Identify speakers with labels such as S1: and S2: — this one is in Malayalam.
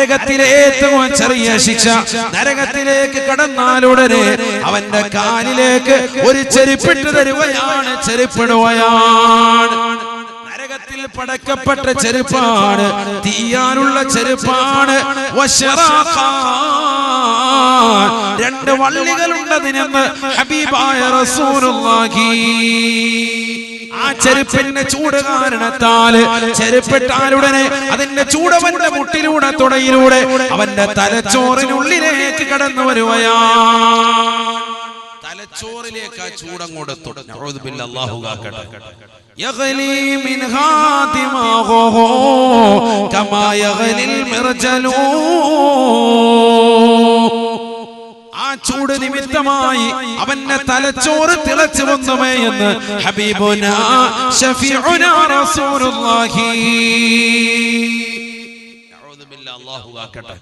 S1: നരകത്തിലെ ഏറ്റവും ചെറിയ ശിക്ഷ നരകത്തിലേക്ക് കടന്നാലുടനെ അവന്റെ കാലിലേക്ക് ഒരു ചെരുപ്പിട്ട് തരുകയാണ് ചെരുപ്പിടുകയാണ് നരകത്തിൽ പടക്കപ്പെട്ട ചെരുപ്പാണ് തീയാനുള്ള ചെരുപ്പാണ്. രണ്ട് വള്ളികളുണ്ടതിനെന്ന് ഹബീബായ റസൂലുള്ളാഹി ചെരുപ്പിന്റെ ചൂട് കാരണത്താല് ചെരുപ്പിട്ടാലുടനെ അതിന്റെ ചൂടവന്റെ മുട്ടിലൂടെ തുടയിലൂടെ അവന്റെ തലച്ചോറിനുള്ളിലേക്ക് കടന്നു വരുകയാണ് തലച്ചോറിലേക്ക് ആ ചൂടങ്ങോട്ട് തൊടുന്നു അള്ളാഹു കാക്കട്ടെ يغلي منها دماغه كما يغلي المرجل ആ ചൂട് നിമിത്തമായി അവന്റെ തലച്ചോറ് തിളച്ചു വന്നുമേ എന്ന് ഹബീബുന ഷഫീഉന റസൂലുള്ളാഹി. അഊദു ബില്ലാഹി. അല്ലാഹു ആക്കട്ടെ